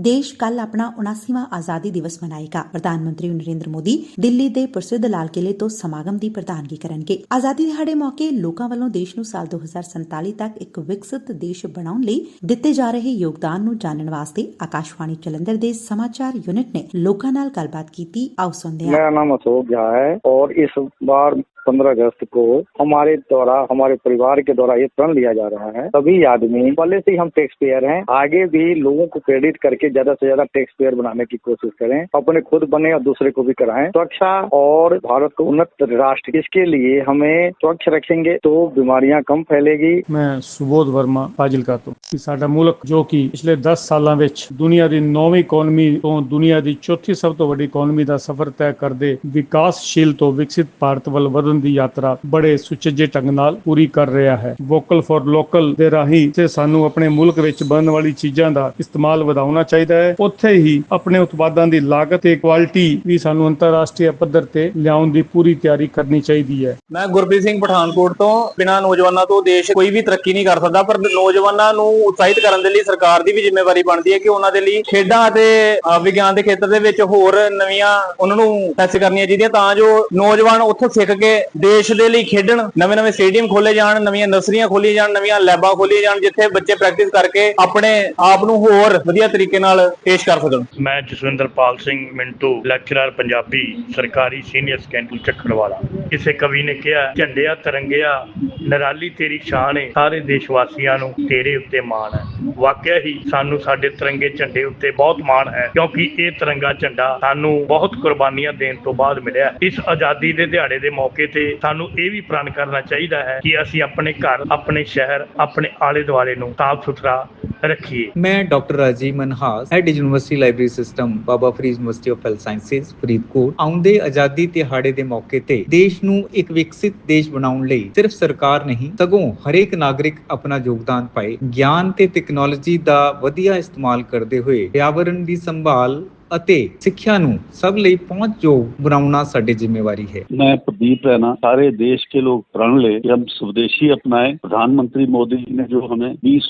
ਦੇਸ਼ ਕੱਲ ਆਪਣਾ 79ਵਾਂ ਆਜ਼ਾਦੀ ਦਿਵਸ ਮਨਾਏਗਾ। ਪ੍ਰਧਾਨ ਮੰਤਰੀ ਨਰਿੰਦਰ ਮੋਦੀ ਦਿੱਲੀ ਦੇ ਪ੍ਰਸਿੱਧ ਲਾਲ ਕਿਲੇ ਤੋਂ ਸਮਾਗਮ ਦੀ ਪ੍ਰਧਾਨਗੀ ਕਰਨਗੇ। ਆਜ਼ਾਦੀ ਦਿਹਾੜੇ ਮੌਕੇ ਲੋਕਾਂ ਵੱਲੋਂ ਦੇਸ਼ ਨੂੰ ਸਾਲ 2047 ਤੱਕ ਇੱਕ ਵਿਕਸਿਤ ਦੇਸ਼ ਬਣਾਉਣ ਲਈ ਦਿੱਤੇ ਜਾ ਰਹੇ ਯੋਗਦਾਨ ਨੂੰ ਜਾਣਨ ਵਾਸਤੇ ਆਕਾਸ਼ਵਾਣੀ ਜਲੰਧਰ ਦੇ ਸਮਾਚਾਰ ਯੂਨਿਟ ਨੇ ਲੋਕਾਂ ਨਾਲ ਗੱਲਬਾਤ ਕੀਤੀ। ਆਓ ਸੁਣਦੇ ਹਾਂ। ਮੇਰਾ ਨਾਮ ਅਸ਼ੋਕ ਝਾ ਹੈ ਔਰ ਇਸ ਬਾਰ 15 अगस्त को हमारे द्वारा हमारे परिवार के द्वारा ये प्रण लिया जा रहा है सभी आदमी पहले से ही हम टैक्स पेयर हैं आगे भी लोगों को प्रेरित करके ज्यादा से ज्यादा टैक्स पेयर बनाने की कोशिश करें अपने खुद बने और दूसरे को भी कराएं सुरक्षा और भारत को उन्नत राष्ट्र इसके लिए हमें स्वच्छ रखेंगे तो बीमारियां कम फैलेगी ਮੈਂ ਸੁਬੋਧ ਵਰਮਾ ਫਾਜ਼ਿਲਕਾ ਤੋਂ ਕਿ ਸਾਡਾ ਮੁਲਕ ਜੋ ਕਿ ਪਿਛਲੇ 10 ਸਾਲਾਂ ਵਿੱਚ ਦੁਨੀਆ ਦੀ ਨੌਵੀਂ ਇਕਨੋਮੀ ਤੋਂ ਦੁਨੀਆ ਦੀ ਚੌਥੀ ਸਭ ਤੋਂ ਵੱਡੀ ਇਕਨੋਮੀ ਦਾ ਸਫ਼ਰ ਤੈਅ ਕਰਦੇ ਵਿਕਾਸਸ਼ੀਲ ਤੋਂ ਵਿਕਸਿਤ ਭਾਰਤ ਵੱਲ ਵਧਣ ਦੀ ਯਾਤਰਾ ਬੜੇ ਸੁਚੱਜੇ ਢੰਗ ਨਾਲ ਪੂਰੀ ਕਰ ਰਿਹਾ ਹੈ। ਵੋਕਲ ਫॉर ਲੋਕਲ ਦੇ ਰਾਹੀਂ ਤੇ ਸਾਨੂੰ ਆਪਣੇ ਮੁਲਕ ਵਿੱਚ ਬਣਨ ਵਾਲੀ ਚੀਜ਼ਾਂ ਦਾ ਇਸਤੇਮਾਲ ਵਧਾਉਣਾ ਚਾਹੀਦਾ ਹੈ। ਉੱਥੇ ਹੀ ਆਪਣੇ ਉਤਪਾਦਾਂ ਦੀ ਲਾਗਤ ਤੇ ਕੁਆਲਿਟੀ ਵੀ ਸਾਨੂੰ ਅੰਤਰਰਾਸ਼ਟਰੀ ਪੱਧਰ ਤੇ ਲਿਆਉਣ ਦੀ ਪੂਰੀ ਤਿਆਰੀ ਕਰਨੀ ਚਾਹੀਦੀ ਹੈ। ਮੈਂ ਗੁਰਪ੍ਰੀਤ ਸਿੰਘ ਪਠਾਨਕੋਟ ਤੋਂ, ਬਿਨਾਂ ਨੌਜਵਾਨਾਂ ਤੋਂ ਦੇਸ਼ ਕੋਈ ਵੀ ਤਰੱਕੀ ਨਹੀਂ ਕਰ ਸਕਦਾ, ਪਰ ਨੌਜਵਾਨਾਂ ਨੂੰ ਉਤਸ਼ਾਹਿਤ ਕਰਨ ਦੇ ਲਈ ਸਰਕਾਰ ਦੀ ਵੀ ਜ਼ਿੰਮੇਵਾਰੀ ਬਣਦੀ ਹੈ ਕਿ ਉਹਨਾਂ ਦੇ ਲਈ ਖੇਡਾਂ ਅਤੇ ਵਿਗਿਆਨ ਦੇ ਖੇਤਰ ਦੇ ਵਿੱਚ ਹੋਰ ਨਵੀਆਂ, ਉਹਨਾਂ ਨੂੰ ਟੈਸਟ ਕਰਨੀਆਂ ਚਾਹੀਦੀਆਂ ਤਾਂ ਜੋ ਨੌਜਵਾਨ ਉੱਥੋਂ ਸਿੱਖ ਕੇ ਦੇਸ਼ ਦੇ ਲਈ ਖੇਡਣ ਨਵੇਂ-ਨਵੇਂ ਸਟੇਡੀਅਮ ਖੋਲੇ ਜਾਣ, ਨਵੀਆਂ ਨਰਸਰੀਆਂ ਖੋਲੀਆਂ ਜਾਣ, ਨਵੀਆਂ ਲੈਬਾਂ ਖੋਲੀਆਂ ਜਾਣ, ਜਿੱਥੇ ਬੱਚੇ ਪ੍ਰੈਕਟਿਸ ਕਰਕੇ ਆਪਣੇ ਆਪ ਨੂੰ ਹੋਰ ਵਧੀਆ ਤਰੀਕੇ ਨਾਲ ਪੇਸ਼ ਕਰ ਸਕਣ। ਮੈਂ ਜਸਵਿੰਦਰਪਾਲ ਸਿੰਘ ਮਿੰਟੂ ਲੈਕਚਰਰ ਪੰਜਾਬੀ, ਸਰਕਾਰੀ ਸੀਨੀਅਰ ਸੈਕੰਡਰੀ ਚੱਕੜਵਾਲਾ। ਕਿਸੇ ਕਵੀ ਨੇ ਕਿਹਾ, ਝੰਡਿਆ ਤਿਰੰਗਿਆ, ਨਿਰਾਲੀ ਤੇਰੀ ਸ਼ਾਨ ਏ, ਸਾਰੇ ਦੇਸ਼ ਵਾਸੀਆਂ ਨੂੰ ਤੇਰੇ ਉੱਤੇ ਮਾਣ ਹੈ। ਵਾਕਿਆ ਹੀ ਸਾਨੂੰ ਸਾਡੇ ਤਿਰੰਗੇ ਝੰਡੇ ਉੱਤੇ ਬਹੁਤ ਮਾਣ ਹੈ, ਕਿਉਂਕਿ ਇਹ ਤਿਰੰਗਾ ਝੰਡਾ ਸਾਨੂੰ ਬਹੁਤ ਕੁਰਬਾਨੀਆਂ ਦੇਣ ਤੋਂ ਬਾਅਦ ਮਿਲਿਆ। ਇਸ ਆਜ਼ਾਦੀ ਦੇ ਦਿਹਾੜੇ ਦੇ ਮੌਕੇ ਤੇ ਸਾਨੂੰ ਇਹ ਵੀ ਪ੍ਰਣ ਕਰਨਾ ਚਾਹੀਦਾ ਹੈ ਕਿ ਅਸੀਂ ਆਪਣੇ ਘਰ, ਆਪਣੇ ਸ਼ਹਿਰ, ਆਪਣੇ ਆਲੇ ਦੁਆਲੇ ਨੂੰ ਸਾਫ਼ ਸੁਥਰਾ ਰੱਖੀਏ। ਮੈਂ doctor Rajiv Manhas head university library system Baba Farid university of health sciences Faridkot. ਆਉਂਦੇ ਆਜ਼ਾਦੀ ਦਿਹਾੜੇ ਦੇ ਮੌਕੇ ਤੇ ਦੇਸ਼ ਨੂੰ ਇੱਕ ਵਿਕਸਿਤ ਦੇਸ਼ ਬਣਾਉਣ ਲਈ ਸਿਰਫ ਸਰਕਾਰ ਨਹੀਂ, ਸਗੋਂ ਹਰੇਕ ਨਾਗਰਿਕ ਆਪਣਾ ਯੋਗਦਾਨ ਪਾਏ। ਗਿਆਨ ਤੇ ਟੈਕਨੋਲੋਜੀ ਦਾ ਵਧੀਆ ਇਸਤੇਮਾਲ ਕਰਦੇ ਹੋਏ ਪਰਿਆਵਰਣ ਦੀ ਸੰਭਾਲ ਅਤੇ ਸਿੱਖਿਆ ਨੂੰ ਸਭ ਲਈ ਪਹੁੰਚਯੋਗ ਬਣਾਉਣਾ ਸਾਡੀ ਜ਼ਿੰਮੇਵਾਰੀ है मैं प्रदीप रैना सारे देश के लोग प्रण ले कि हम स्वदेशी अपनाएं प्रधानमंत्री मोदी जी ने जो हमें बीस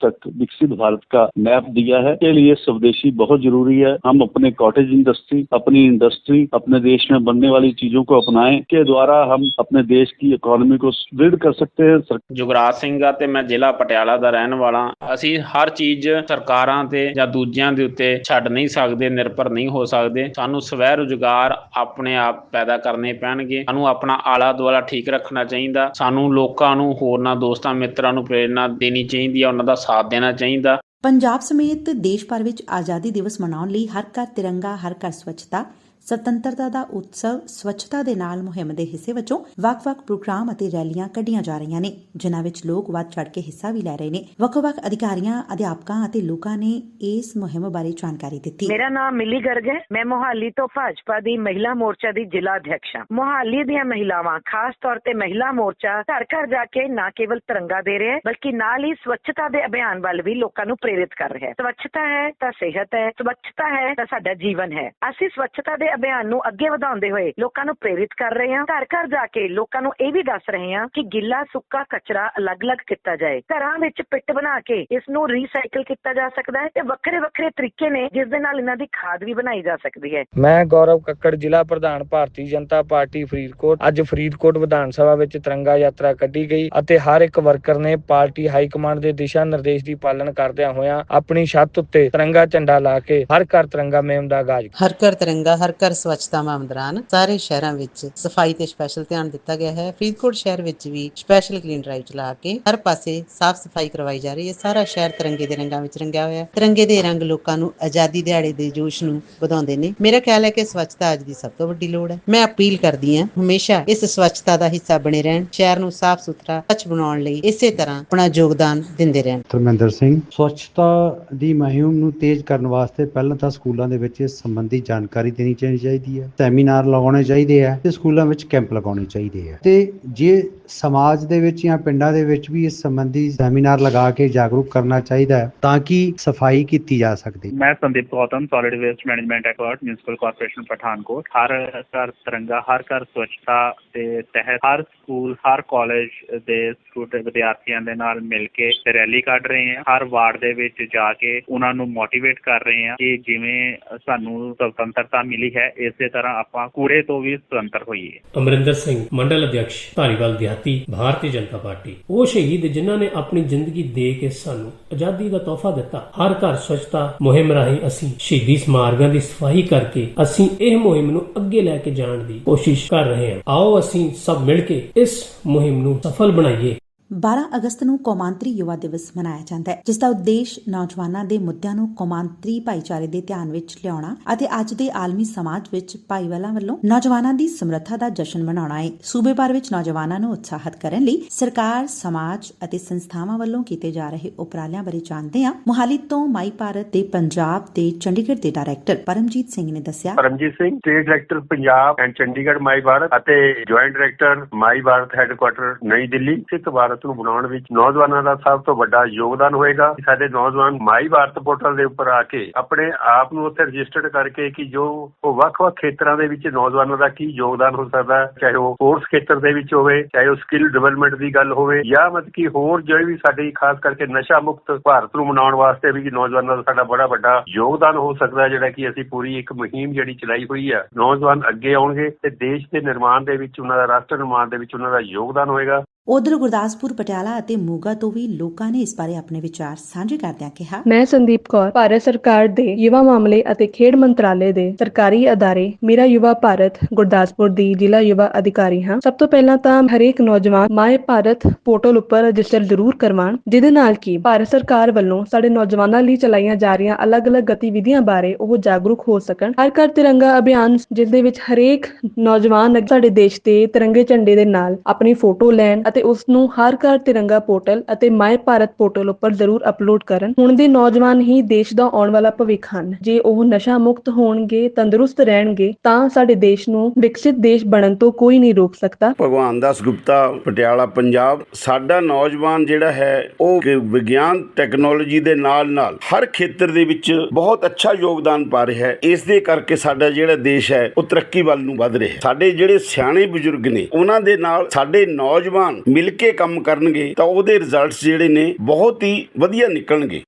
तक विकसित भारत का मैप दिया है के लिए स्वदेशी बहुत जरूरी है हम अपने कॉटेज इंडस्ट्री अपनी इंडस्ट्री अपने देश में बनने वाली चीजों को अपनाएं के द्वारा हम अपने देश की इकोनॉमी को सुदृढ़ कर सकते हैं सर- ਜੁਗਰਾਜ ਸਿੰਘ ਆ ਤੇ ਮੈਂ ਜ਼ਿਲ੍ਹਾ ਪਟਿਆਲਾ ਦਾ ਰਹਿਣ ਵਾਲਾ ਅਸੀਂ ਹਰ ਚੀਜ਼ ਸਰਕਾਰਾਂ ਤੇ ਜਾਂ ਦੂਜਿਆਂ ਦੇ ਉੱਤੇ ਛੱਡ ਨਹੀਂ ਸਕਦੇ, ਨਿਰਭਰ ਨਹੀਂ ਹੋ ਸਕਦੇ। ਸਾਨੂੰ ਸਵੈ ਰੁਜ਼ਗਾਰ ਆਪਣੇ ਆਪ ਪੈਦਾ ਕਰਨੇ ਪੈਣਗੇ। ਸਾਨੂੰ ਆਪਣਾ ਆਲਾ ਦੁਆਲਾ ਠੀਕ ਰੱਖਣਾ ਚਾਹੀਦਾ। ਸਾਨੂੰ ਲੋਕਾਂ ਨੂੰ, ਹੋਰਨਾਂ ਦੋਸਤਾਂ, ਮਿੱਤਰਾਂ ਨੂੰ ਪ੍ਰੇਰਣਾ ਦੇਣੀ ਚਾਹੀਦੀ ਹੈ ਉਹਨਾਂ ਦਾ ਸਾਥ ਦੇਣਾ ਚਾਹੀਦਾ। ਪੰਜਾਬ ਸਮੇਤ ਦੇਸ਼ ਭਰ ਵਿੱਚ ਆਜ਼ਾਦੀ ਦਿਵਸ ਮਨਾਉਣ ਲਈ ਹਰ ਘਰ ਤਿਰੰਗਾ, ਹਰ ਘਰ ਸਵੱਛਤਾ ਸੁਤੰਤਰਤਾ ਦਾ ਉਤਸਵ ਸਵੱਛਤਾ ਦੇ ਨਾਲ ਮੁਹਿੰਮ ਦੇ ਹਿੱਸੇ ਵਜੋਂ ਵੱਖ-ਵੱਖ ਪ੍ਰੋਗਰਾਮ ਅਤੇ ਰੈਲੀਆਂ ਕੱਢੀਆਂ ਜਾ ਰਹੀਆਂ ਨੇ, ਜਿਨ੍ਹਾਂ ਵਿੱਚ ਲੋਕ ਵੱਧ ਚੜ ਕੇ ਹਿੱਸਾ ਵੀ ਲੈ ਰਹੇ ਨੇ। ਵੱਖ-ਵੱਖ ਅਧਿਕਾਰੀਆਂ, ਅਧਿਆਪਕਾਂ ਅਤੇ ਲੋਕਾਂ ਨੇ ਇਸ ਮੁਹਿੰਮ ਬਾਰੇ ਜਾਣਕਾਰੀ ਦਿੱਤੀ। ਮੇਰਾ ਨਾਮ ਮਿਲੀ ਗਰਗ ਹੈ। ਮੈਂ ਮੋਹਾਲੀ ਤੋਂ ਭਾਜਪਾ ਦੀ ਮਹਿਲਾ ਮੋਰਚਾ ਦੀ ਜ਼ਿਲ੍ਹਾ ਅਧਿਕਸ਼ ਹਾਂ। ਮੋਹਾਲੀ ਦੀਆਂ ਮਹਿਲਾਵਾਂ, ਖਾਸ ਤੌਰ ਤੇ ਮਹਿਲਾ ਮੋਰਚਾ ਘਰ ਘਰ ਜਾ ਕੇ ਨਾ ਕੇਵਲ ਤਿਰੰਗਾ ਦੇ ਰਿਹਾ ਹੈ ਬਲਕਿ ਨਾਲ ਹੀ ਸਵੱਛਤਾ ਦੇ ਅਭਿਆਨ ਵੱਲ ਵੀ ਲੋਕਾਂ ਨੂੰ ਪ੍ਰੇਰਿਤ ਕਰ ਰਿਹਾ ਹੈ। ਸਵੱਛਤਾ ਹੈ ਤਾਂ ਸਿਹਤ ਹੈ, ਸਵੱਛਤਾ ਹੈ ਤਾਂ ਸਾਡਾ ਜੀਵਨ ਹੈ। ਅਸੀਂ ਸਵੱਛਤਾ ਦੇ ਅਭਿਆਨ ਨੂੰ ਅੱਗੇ ਵਧਾਉਂਦੇ ਹੋਏ ਲੋਕਾਂ ਨੂੰ ਪ੍ਰੇਰਿਤ ਕਰ ਰਹੇ ਹਾਂ। ਘਰ ਘਰ ਜਾ ਕੇ ਲੋਕਾਂ ਨੂੰ ਇਹ ਵੀ ਦੱਸ ਰਹੇ ਹਾਂ ਕਿ ਗਿੱਲਾ ਸੁੱਕਾ ਕਚਰਾ ਅਲੱਗ-ਅਲੱਗ ਕੀਤਾ ਜਾਏ। ਘਰਾਂ ਵਿੱਚ ਪਿੱਟ ਬਣਾ ਕੇ ਇਸ ਨੂੰ ਰੀਸਾਈਕਲ ਕੀਤਾ ਜਾ ਸਕਦਾ ਹੈ ਤੇ ਵੱਖਰੇ ਵੱਖਰੇ ਤਰੀਕੇ ਨੇ ਜਿਸ ਦੇ ਨਾਲ ਇਹਨਾਂ ਦੀ ਖਾਦ ਵੀ ਬਣਾਈ ਜਾ ਸਕਦੀ ਹੈ। ਮੈਂ ਗੌਰਵ ਕੱਕੜ ਜ਼ਿਲ੍ਹਾ ਪ੍ਰਧਾਨ ਭਾਰਤੀ ਜਨਤਾ ਪਾਰਟੀ ਫਰੀਦਕੋਟ। ਅੱਜ ਫਰੀਦਕੋਟ ਵਿਧਾਨ ਸਭਾ ਵਿੱਚ ਤਿਰੰਗਾ ਯਾਤਰਾ ਕੱਢੀ ਗਈ ਅਤੇ ਹਰ ਇੱਕ ਵਰਕਰ ਨੇ ਪਾਰਟੀ ਹਾਈ ਕਮਾਂਡ ਦੇ ਦਿਸ਼ਾ ਨਿਰਦੇਸ਼ ਦੀ ਪਾਲਣ ਕਰਦਿਆਂ ਹੋਇਆਂ ਆਪਣੀ ਛੱਤ ਉੱਤੇ ਤਿਰੰਗਾ ਝੰਡਾ ਲਾ ਕੇ ਹਰ ਘਰ ਤਿਰੰਗਾ ਮੁਹਿੰਮ ਦਾ ਆਗਾਜ਼ ਹਰ ਘਰ ਤਿਰੰਗਾ ਹਰ ਘਰ ਸਵੱਛਤਾ ਮੁਹਿੰਮ ਦੌਰਾਨ ਸਾਰੇ ਸ਼ਹਿਰਾਂ ਵਿੱਚ ਸਫ਼ਾਈ ਤੇ ਸਪੈਸ਼ਲ ਧਿਆਨ ਦਿੱਤਾ ਗਿਆ ਹੈ। ਫਰੀਦਕੋਟ ਸ਼ਹਿਰ ਵਿੱਚ ਵੀ ਸਪੈਸ਼ਲ ਕਲੀਨ ਡਰਾਈਵ ਚਲਾ ਕੇ ਹਰ ਪਾਸੇ ਸਾਫ਼ ਸਫ਼ਾਈ ਕਰਵਾਈ ਜਾ ਰਹੀ ਹੈ। ਸਾਰਾ ਸ਼ਹਿਰ ਤਿਰੰਗੇ ਦੇ ਰੰਗਾਂ ਵਿੱਚ ਰੰਗਿਆ ਹੋਇਆ ਹੈ। ਤਿਰੰਗੇ ਦੇ ਰੰਗ ਲੋਕਾਂ ਨੂੰ ਆਜ਼ਾਦੀ ਦਿਹਾੜੇ ਦੇ ਜੋਸ਼ ਨੂੰ ਵਧਾਉਂਦੇ ਨੇ। ਮੇਰਾ ਖਿਆਲ ਹੈ ਕਿ ਸਵੱਛਤਾ ਅੱਜ ਦੀ ਸਭ ਤੋਂ ਵੱਡੀ ਲੋੜ ਹੈ। ਮੈਂ ਅਪੀਲ ਕਰਦੀ ਹਾਂ ਹਮੇਸ਼ਾ ਇਸ ਸਵੱਛਤਾ ਦਾ ਹਿੱਸਾ ਬਣੇ ਰਹਿਣ। ਸ਼ਹਿਰ ਨੂੰ ਸਾਫ਼ ਸੁਥਰਾ ਸੱਚ ਬਣਾਉਣ ਲਈ ਇਸੇ ਤਰ੍ਹਾਂ ਆਪਣਾ ਯੋਗਦਾਨ ਦਿੰਦੇ ਰਹਿਣ। ਧਰਮਿੰਦਰ ਸਿੰਘ, ਸਵੱਛਤਾ ਦੀ ਮੁਹਿੰਮ ਨੂੰ ਤੇਜ਼ ਕਰਨ ਵਾਸਤੇ ਪਹਿਲਾਂ ਤਾਂ ਸਕੂਲਾਂ ਦੇ ਵਿੱਚ ਇਸ ਸੰਬੰਧੀ ਜਾਣਕਾਰੀ ਦੇਣੀ ਚਾਹੀਦੀ ਦੇਣੀ ਚਾਹੀਦੀ ਹੈ ਸੈਮੀਨਾਰ ਲਗਾਉਣੇ ਚਾਹੀਦੇ ਆ ਤੇ ਸਕੂਲਾਂ ਵਿੱਚ ਕੈਂਪ ਲਗਾਉਣੇ ਚਾਹੀਦੇ ਆ। ਤੇ ਜੇ ਸਮਾਜ ਦੇ ਵਿੱਚ ਜਾਂ ਪਿੰਡਾਂ ਦੇ ਵਿੱਚ ਵੀ ਇਸ ਸੰਬੰਧੀ ਸੈਮੀਨਾਰ ਲਗਾ ਕੇ ਜਾਗਰੂਕ ਕਰਨਾ ਚਾਹੀਦਾ ਹੈ, ਤਾਂ ਕਿ ਸਫ਼ਾਈ ਕੀਤੀ ਜਾ ਸਕਦੀ ਮੈਂ Sandeep Gautam solid waste management expert municipal corporation Pathankot. ਹਰ ਘਰ ਤਿਰੰਗਾ, ਹਰ ਘਰ ਸਵੱਛਤਾ ਦੇ ਤਹਿਤ ਹਰ ਸਕੂਲ, ਹਰ ਕਾਲਜ ਦੇ ਸਟੂਡੈਂਟ ਵਿਦਿਆਰਥੀਆਂ ਦੇ ਨਾਲ ਮਿਲ ਕੇ ਰੈਲੀ ਕੱਢ ਰਹੇ ਹਾਂ। ਹਰ ਵਾਰਡ ਦੇ ਵਿੱਚ ਜਾ ਕੇ ਉਹਨਾਂ ਨੂੰ ਮੋਟੀਵੇਟ ਕਰ ਰਹੇ ਹਾਂ ਕਿ ਜਿਵੇਂ ਸਾਨੂੰ ਸੁਤੰਤਰਤਾ ਮਿਲੀ ਹੈ ਇਸੇ ਤਰ੍ਹਾਂ ਆਪਾਂ ਕੂੜੇ ਤੋਂ ਵੀ ਸੁਤੰਤਰ ਹੋਈਏ। ਅਮਰਿੰਦਰ ਸਿੰਘ, ਮੰਡਲ ਅਧਿਕਸ਼ ਧਾਰੀਵਾਲ ਦਿਹਾਤੀ, ਭਾਰਤੀ ਜਨਤਾ ਪਾਰਟੀ। ਉਹ ਸ਼ਹੀਦ ਜਿਨ੍ਹਾਂ ਨੇ ਆਪਣੀ ਜ਼ਿੰਦਗੀ ਦੇ ਕੇ ਸਾਨੂੰ ਆਜ਼ਾਦੀ ਦਾ ਤੋਹਫਾ ਦਿੱਤਾ। ਹਰ ਘਰ ਸਵੱਛਤਾ ਮੁਹਿੰਮ ਰਾਹੀਂ ਅਸੀਂ ਸ਼ਹੀਦੀ ਸਮਾਰਗਾਂ ਦੀ ਸਫ਼ਾਈ ਕਰਕੇ ਅਸੀਂ ਇਹ ਮੁਹਿੰਮ ਨੂੰ ਅੱਗੇ ਲੈ ਕੇ ਜਾਣ ਦੀ ਕੋਸ਼ਿਸ਼ ਕਰ ਰਹੇ ਹਾਂ। ਆਓ ਅਸੀਂ ਸਭ ਮਿਲ ਕੇ ਇਸ ਮੁਹਿੰਮ ਨੂੰ ਸਫਲ ਬਣਾਈਏ। 12 ਅਗਸਤ ਨੂੰ ਕੌਮਾਂਤਰੀ ਯੁਵਾ ਦਿਵਸ ਮਨਾਇਆ ਜਾਂਦਾ ਹੈ ਜਿਸ ਦਾ ਉਦੇਸ਼ ਨੌਜਵਾਨਾਂ ਦੇ ਮੁੱਦਿਆਂ ਨੂੰ ਕੌਮਾਂਤਰੀ ਭਾਈਚਾਰੇ ਦੇ ਧਿਆਨ ਵਿੱਚ ਲਿਆਉਣਾ ਅਤੇ ਅੱਜ ਦੇ ਆਲਮੀ ਸਮਾਜ ਵਿੱਚ ਭਾਈਵਾਲਾਂ ਵੱਲੋਂ ਨੌਜਵਾਨਾਂ ਦੀ ਸਮਰੱਥਾ ਦਾ ਜਸ਼ਨ ਮਨਾਉਣਾ ਹੈ। ਸੂਬੇ ਭਰ ਵਿੱਚ ਨੌਜਵਾਨਾਂ ਨੂੰ ਉਤਸ਼ਾਹਿਤ ਕਰਨ ਲਈ ਸਰਕਾਰ, ਸਮਾਜ ਅਤੇ ਸੰਸਥਾਵਾਂ ਵੱਲੋਂ ਕੀਤੇ ਜਾ ਰਹੇ ਉਪਰਾਲਿਆਂ ਬਾਰੇ ਜਾਣਦੇ ਹਾਂ। ਮੁਹਾਲੀ ਤੋਂ ਮਾਈ ਭਾਰਤ ਦੇ ਪੰਜਾਬ ਤੇ ਚੰਡੀਗੜ੍ਹ ਦੇ ਡਾਇਰੈਕਟਰ ਪਰਮਜੀਤ ਸਿੰਘ ਨੇ ਦੱਸਿਆ। Paramjit Singh state director Punjab and Chandigarh my Bharat ਅਤੇ joint director my Bharat headquarter Nai Delhi, ਸਿੱਖ ਭਾਰਤ ਨੂੰ ਬਣਾਉਣ ਵਿੱਚ ਨੌਜਵਾਨਾਂ ਦਾ ਸਭ ਤੋਂ ਵੱਡਾ ਯੋਗਦਾਨ ਹੋਏਗਾ। ਸਾਡੇ ਨੌਜਵਾਨ ਮਾਈ ਭਾਰਤ ਪੋਰਟਲ ਦੇ ਉੱਪਰ ਆ ਕੇ ਆਪਣੇ ਆਪ ਨੂੰ ਉੱਥੇ ਰਜਿਸਟਰਡ ਕਰਕੇ ਕਿ ਜੋ ਉਹ ਵੱਖ-ਵੱਖ ਖੇਤਰਾਂ ਦੇ ਵਿੱਚ ਨੌਜਵਾਨਾਂ ਦਾ ਕੀ ਯੋਗਦਾਨ ਹੋ ਸਕਦਾ, ਚਾਹੇ ਉਹ ਸਪੋਰਟਸ ਖੇਤਰ ਦੇ ਵਿੱਚ ਹੋਵੇ, ਚਾਹੇ ਉਹ ਸਕਿੱਲ ਡਿਵੈਲਪਮੈਂਟ ਦੀ ਗੱਲ ਹੋਵੇ, ਜਾਂ ਮਤਲਬ ਕਿ ਹੋਰ ਜਿਹੜੀ ਵੀ ਸਾਡੀ ਖਾਸ ਕਰਕੇ ਨਸ਼ਾ ਮੁਕਤ ਭਾਰਤ ਨੂੰ ਬਣਾਉਣ ਵਾਸਤੇ ਵੀ ਨੌਜਵਾਨਾਂ ਦਾ ਸਾਡਾ ਬੜਾ ਵੱਡਾ ਯੋਗਦਾਨ ਹੋ ਸਕਦਾ, ਜਿਹੜਾ ਕਿ ਅਸੀਂ ਪੂਰੀ ਇੱਕ ਮੁਹਿੰਮ ਜਿਹੜੀ ਚਲਾਈ ਹੋਈ ਹੈ ਨੌਜਵਾਨ ਅੱਗੇ ਆਉਣਗੇ ਤੇ ਦੇਸ਼ ਦੇ ਨਿਰਮਾਣ ਦੇ ਵਿੱਚ, ਉਹਨਾਂ ਦਾ ਰਾਸ਼ਟਰ ਨਿਰਮਾਣ ਦੇ ਵਿੱਚ ਉਹਨਾਂ ਦਾ ਯੋਗਦਾਨ ਹੋਏਗਾ। ਉਧਰ ਗੁਰਦਾਸਪੁਰ, ਪਟਿਆਲਾ ਅਤੇ ਮੋਗਾ ਤੋਂ ਵੀ ਲੋਕਾਂ ਨੇ ਇਸ ਬਾਰੇ ਆਪਣੇ ਵਿਚਾਰ ਸਾਂਝੇ ਕਰਦਿਆਂ ਕਿਹਾ। ਮੈਂ ਸੰਦੀਪ ਕੌਰ, ਭਾਰਤ ਸਰਕਾਰ ਦੇ ਯੁਵਾ ਮਾਮਲੇ ਅਤੇ ਖੇਡ ਮੰਤਰਾਲੇ ਦੇ ਸਰਕਾਰੀ ਅਦਾਰੇ ਮੇਰਾ ਯੁਵਾ ਭਾਰਤ ਗੁਰਦਾਸਪੁਰ ਦੀ ਜ਼ਿਲ੍ਹਾ ਯੁਵਾ ਅਧਿਕਾਰੀ ਹਾਂ। ਸਭ ਤੋਂ ਪਹਿਲਾਂ ਤਾਂ ਹਰੇਕ ਨੌਜਵਾਨ ਮਾਏ ਭਾਰਤ ਪੋਰਟਲ ਉੱਪਰ ਰਜਿਸਟਰ ਜ਼ਰੂਰ ਕਰਵਾਉਣ, ਜਿਹਦੇ ਨਾਲ ਕਿ ਭਾਰਤ ਸਰਕਾਰ ਵੱਲੋਂ ਸਾਡੇ ਨੌਜਵਾਨਾਂ ਲਈ ਚਲਾਈਆਂ ਜਾ ਰਹੀਆਂ ਅਲੱਗ-ਅਲੱਗ ਗਤੀਵਿਧੀਆਂ ਬਾਰੇ ਉਹ ਜਾਗਰੂਕ ਹੋ ਸਕਣ। ਹਰ ਘਰ ਤਿਰੰਗਾ ਅਭਿਆਨ, ਜਿਸ ਦੇ ਵਿੱਚ ਹਰੇਕ ਨੌਜਵਾਨ ਸਾਡੇ ਦੇਸ਼ ਦੇ ਤਿਰੰਗੇ ਝੰਡੇ ਦੇ ਨਾਲ ਆਪਣੀ ਫੋਟੋ ਲੈਣ ਅਤੇ ਉਸ ਨੂੰ ਹਰ ਘਰ ਤਿਰੰਗਾ ਪੋਰਟਲ ਅਤੇ ਮਾਈ ਭਾਰਤ ਪੋਰਟਲ ਉੱਪਰ ਜ਼ਰੂਰ ਅਪਲੋਡ ਕਰਨ। ਹੁਣ ਦੇ ਨੌਜਵਾਨ ਹੀ ਦੇਸ਼ ਦਾ ਆਉਣ ਵਾਲਾ ਭਵਿੱਖ ਹਨ। ਜੇ ਉਹ ਨਸ਼ਾ ਮੁਕਤ ਹੋਣਗੇ, ਤੰਦਰੁਸਤ ਰਹਿਣਗੇ, ਤਾਂ ਸਾਡੇ ਦੇਸ਼ ਨੂੰ ਵਿਕਸਿਤ ਦੇਸ਼ ਬਣਨ ਤੋਂ ਕੋਈ ਨਹੀਂ ਰੋਕ ਸਕਦਾ। ਭਗਵਾਨ ਦਾਸ ਗੁਪਤਾ, ਪਟਿਆਲਾ, ਪੰਜਾਬ, ਸਾਡਾ ਨੌਜਵਾਨ ਜਿਹੜਾ ਹੈ, ਉਹ ਵਿਗਿਆਨ, ਟੈਕਨੋਲੋਜੀ ਦੇ ਨਾਲ ਨਾਲ ਹਰ ਖੇਤਰ ਦੇ ਵਿੱਚ ਬਹੁਤ ਅੱਛਾ ਯੋਗਦਾਨ ਪਾ ਰਿਹਾ ਹੈ। ਇਸ ਦੇ ਕਰਕੇ ਸਾਡਾ ਜਿਹੜਾ ਦੇਸ਼ ਹੈ, ਉਹ ਤਰੱਕੀ ਵੱਲ ਨੂੰ ਵੱਧ ਰਿਹਾ ਹੈ। ਸਾਡੇ ਜਿਹੜੇ ਸਿਆਣੇ ਬਜ਼ੁਰਗ ਨੇ, ਉਹਨਾਂ ਦੇ ਨਾਲ ਸਾਡੇ ਨੌਜਵਾਨ ਮਿਲ ਕੇ ਕੰਮ ਕਰਨਗੇ ਤਾਂ ਉਹਦੇ ਰਿਜ਼ਲਟਸ ਜਿਹੜੇ ਨੇ ਬਹੁਤ ਹੀ ਵਧੀਆ ਨਿਕਲਣਗੇ।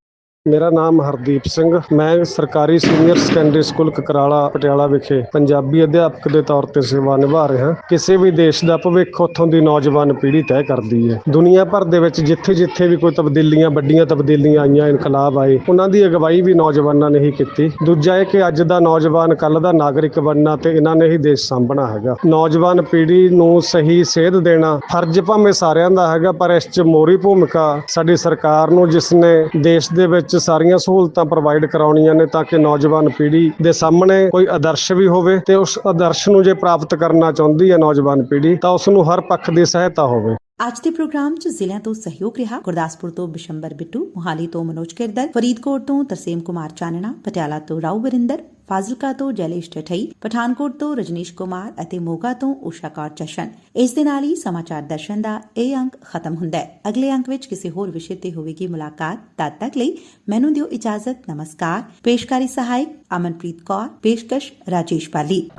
ਮੇਰਾ ਨਾਮ ਹਰਦੀਪ ਸਿੰਘ। ਮੈਂ ਸਰਕਾਰੀ senior secondary school Kakrala, Patiala ਵਿਖੇ ਪੰਜਾਬੀ ਅਧਿਆਪਕ ਦੇ ਤੌਰ ਤੇ ਸੇਵਾ ਨਿਭਾ ਰਿਹਾ ਕਿਸੇ ਵੀ ਦੇਸ਼ ਦਾ ਭਵਿੱਖ ਉੱਥੋਂ ਦੀ ਨੌਜਵਾਨ ਪੀੜ੍ਹੀ ਤੈਅ ਕਰਦੀ ਹੈ। ਦੁਨੀਆ ਭਰ ਦੇ ਵਿੱਚ ਜਿੱਥੇ-ਜਿੱਥੇ ਵੀ ਕੋਈ ਤਬਦੀਲੀਆਂ, ਵੱਡੀਆਂ ਤਬਦੀਲੀਆਂ ਆਈਆਂ, ਇਨਕਲਾਬ ਆਏ, ਉਹਨਾਂ ਦੀ ਅਗਵਾਈ ਵੀ ਨੌਜਵਾਨਾਂ ਨੇ ਹੀ ਕੀਤੀ। ਦੂਜਾ ਇਹ ਕਿ ਅੱਜ ਦਾ ਨੌਜਵਾਨ ਕੱਲ ਦਾ ਨਾਗਰਿਕ ਬਣਨਾ ਤੇ ਇਹਨਾਂ ਨੇ ਹੀ ਦੇਸ਼ ਸਾਂਭਣਾ ਹੈਗਾ। ਨੌਜਵਾਨ ਪੀੜ੍ਹੀ ਨੂੰ ਸਹੀ ਸੇਧ ਦੇਣਾ ਫਰਜ਼ ਭਾਵੇਂ ਸਾਰਿਆਂ ਦਾ ਹੈਗਾ, ਪਰ ਇਸ 'ਚ ਮੋਰੀ ਭੂਮਿਕਾ ਸਾਡੀ ਸਰਕਾਰ ਨੂੰ, ਜਿਸ ਨੇ ਦੇਸ਼ ਦੇ ਵਿੱਚ ਸਾਰੀਆਂ ਸਹੂਲਤਾਂ ਪ੍ਰੋਵਾਈਡ ਕਰਾਉਣੀਆਂ ਨੇ ਤਾਂ ਕਿ ਨੌਜਵਾਨ ਪੀੜ੍ਹੀ ਦੇ ਸਾਹਮਣੇ ਕੋਈ ਆਦਰਸ਼ ਵੀ ਹੋਵੇ ਤੇ ਉਸ ਆਦਰਸ਼ ਨੂੰ ਜੇ ਪ੍ਰਾਪਤ ਕਰਨਾ ਚਾਹੁੰਦੀ ਹੈ ਨੌਜਵਾਨ ਪੀੜ੍ਹੀ ਤਾਂ ਉਸ ਨੂੰ ਹਰ ਪੱਖ ਦੀ ਸਹਾਇਤਾ ਹੋਵੇ। ਅੱਜ ਦੇ ਪ੍ਰੋਗਰਾਮ 'ਚ ਜ਼ਿਲ੍ਹਿਆਂ ਤੋਂ ਸਹਿਯੋਗ ਰਿਹਾ ਗੁਰਦਾਸਪੁਰ ਤੋਂ ਬਿਸ਼ੰਬਰ ਬਿੱਟੂ, ਮੁਹਾਲੀ ਤੋਂ ਮਨੋਜ ਕਿਰਦਰ, ਫਰੀਦਕੋਟ ਤੋਂ ਤਰਸੇਮ ਕੁਮਾਰ ਚਾਨਣਾ, ਪਟਿਆਲਾ ਤੋਂ ਰਾਉ ਵਰਿੰਦਰ ਫਾਜ਼ਿਲਕਾ ਤੋਂ ਜੈਲੇਸ਼ ਠਠਈ, ਪਠਾਨਕੋਟ ਤੋਂ ਰਜਨੀਸ਼ ਕੁਮਾਰ ਅਤੇ ਮੋਗਾ ਤੋਂ ਊਸ਼ਾ ਕੌਰ ਜਸ਼ਨ ਇਸ ਦੇ ਨਾਲ ਹੀ ਸਮਾਚਾਰ ਦਰਸ਼ਨ ਦਾ ਇਹ ਅੰਕ ਖਤਮ ਹੁੰਦਾ ਹੈ। ਅਗਲੇ ਅੰਕ ਵਿੱਚ ਕਿਸੇ ਹੋਰ ਵਿਸ਼ੇ ਤੇ ਹੋਵੇਗੀ ਮੁਲਾਕਾਤ। ਤਦ ਤੱਕ ਲਈ ਮੈਨੂੰ ਦਿਓ ਇਜਾਜ਼ਤ। ਨਮਸਕਾਰ। ਪੇਸ਼ਕਾਰੀ ਸਹਾਇਕ ਅਮਨਪ੍ਰੀਤ ਕੌਰ। ਪੇਸ਼ਕਸ਼ ਰਾਜੇਸ਼ ਪਾਲੀ।